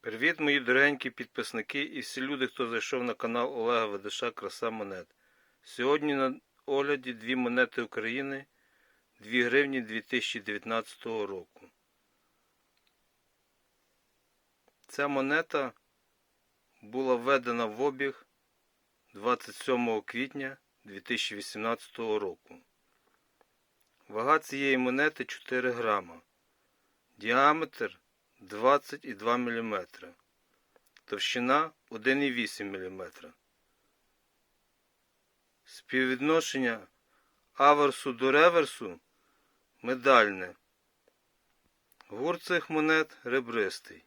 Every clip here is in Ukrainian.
Привіт, мої дорогенькі підписники і всі люди, хто зайшов на канал Олега Ведеша Краса Монет. Сьогодні на огляді дві монети України 2 гривні 2019 року. Ця монета була введена в обіг 27 квітня 2018 року. Вага цієї монети 4 грама. Діаметр 22 мм. Товщина 1,8 мм. Співвідношення аверсу до реверсу медальне. Гурт цих монет ребристий.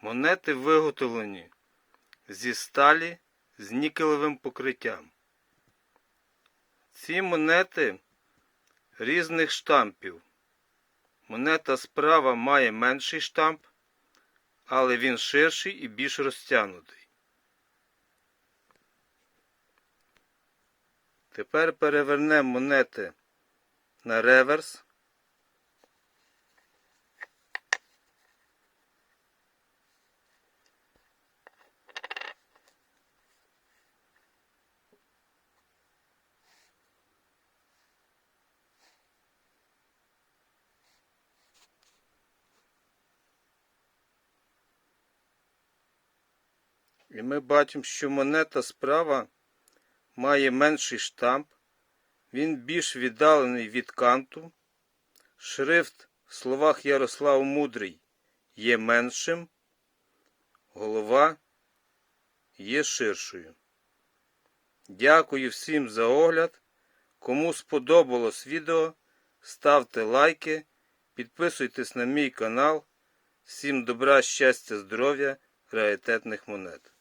Монети виготовлені зі сталі з нікелевим покриттям. Ці монети різних штампів. Монета справа має менший штамп, але він ширший і більш розтягнутий. Тепер перевернемо монети на реверс. І ми бачимо, що монета справа має менший штамп, він більш віддалений від канту. Шрифт в словах Ярослав Мудрий є меншим, голова є ширшою. Дякую всім за огляд. Кому сподобалось відео, ставте лайки, підписуйтесь на мій канал. Всім добра, щастя, здоров'я, раритетних монет.